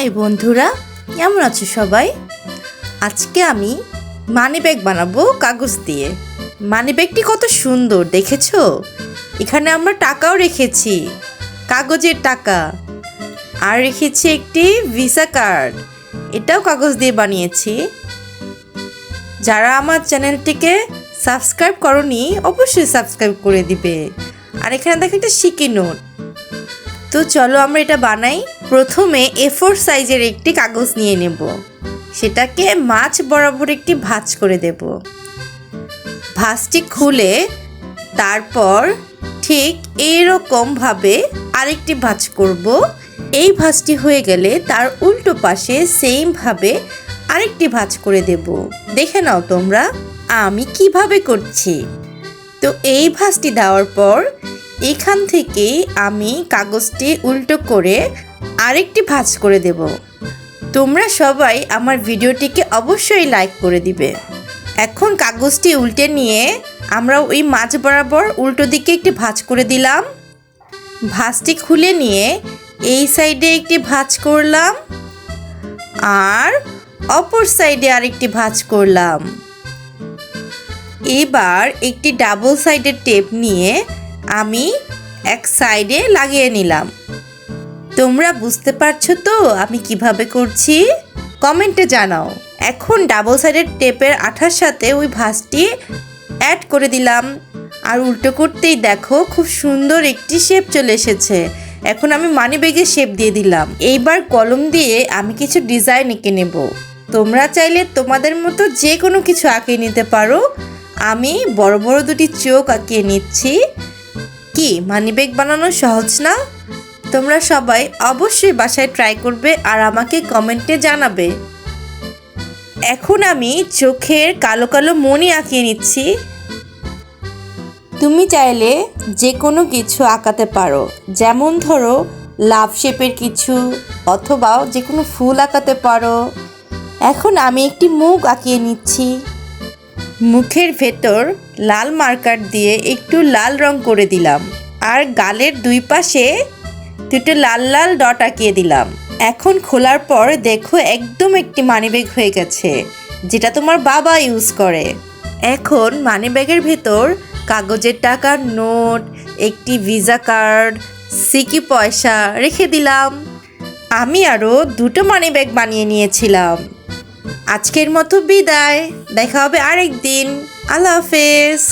High বন্ধুরা, কেমন আছো সবাই? আজকে আমি মানি ব্যাগ বানাবো কাগজ দিয়ে। মানি ব্যাগটি কত সুন্দর, দেখেছ? এখানে আমরা টাকাও রেখেছি, কাগজের টাকা। আর রেখেছি একটি ভিসা কার্ড, এটাও কাগজ দিয়ে বানিয়েছি। যারা আমার চ্যানেলটিকে সাবস্ক্রাইব করনি, অবশ্যই সাবস্ক্রাইব করে দিবে। আর এখানে দেখো একটা শিকি নোট। তো চলো আমরা এটা বানাই। প্রথমে এ ফোর সাইজের একটি কাগজ নিয়ে নেব। সেটাকে মাছ বরাবর একটি ভাঁজ করে দেব। ভাঁজটি খুলে তারপর ঠিক এইরকমভাবে আরেকটি ভাঁজ করব। এই ভাঁজটি হয়ে গেলে তার উল্টো পাশে সেমভাবে আরেকটি ভাঁজ করে দেব। দেখে নাও তোমরা, আমি কীভাবে করছি? তো এই ভাঁজটি দেওয়ার পর এখান থেকে আমি কাগজটি উল্টো করে আরেকটি ভাঁজ করে দেব। তোমরা সবাই আমার ভিডিওটিকে অবশ্যই লাইক করে দিবে। এখন কাগজটি উল্টে নিয়ে আমরা ওই মাছ বরাবর উল্টো দিকে একটি ভাঁজ করে দিলাম। ভাঁজটি খুলে নিয়ে এই সাইডে একটি ভাঁজ করলাম আর অপর সাইডে আরেকটি ভাঁজ করলাম। এবার একটি ডাবল সাইডের টেপ নিয়ে আমি এক সাইডে লাগিয়ে নিলাম। তোমরা বুঝতে পারছ তো আমি কীভাবে করছি? কমেন্টে জানাও। এখন ডাবল সাইডের টেপের আঠার সাথে ওই ভাঁজটি অ্যাড করে দিলাম। আর উল্টো করতেই দেখো, খুব সুন্দর একটি শেপ চলে এসেছে। এখন আমি মানি ব্যাগে শেপ দিয়ে দিলাম। এইবার কলম দিয়ে আমি কিছু ডিজাইন এঁকে নেব। তোমরা চাইলে তোমাদের মতো যে কোনো কিছু আঁকিয়ে নিতে পারো। আমি বড় বড় দুটি চোখ আঁকিয়ে নিচ্ছি। কি মানি ব্যাগ বানানো সহজ না? তোমরা সবাই অবশ্যই বাসায় ট্রাই করবে আর আমাকে কমেন্টে জানাবে। এখন আমি চোখের কালো কালো মনি আঁকিয়ে নিচ্ছি। তুমি চাইলে যে কোনো কিছু আঁকাতে পারো। যেমন ধরো, লাভ শেপের কিছু অথবা যে কোনো ফুল আঁকাতে পারো। এখন আমি একটি মুখ আঁকিয়ে নিচ্ছি। মুখের ভেতর লাল মার্কার দিয়ে একটু লাল রং করে দিলাম। আর গালের দুই পাশে দুটো লাল লাল ডট আঁকিয়ে দিলাম। এখন খোলার পর দেখো একদম একটি মানিব্যাগ হয়ে গেছে, যেটা তোমার বাবা ইউজ করে। এখন মানিব্যাগের ভেতর কাগজের টাকার নোট, একটি ভিসা কার্ড সিকি পয়সা রেখে দিলাম। আমি আরও দুটো মানিব্যাগ বানিয়ে নিয়েছিলাম। আজকের মতো বিদায়, দেখা হবে আরেক দিন আল্লাহ হাফেজ।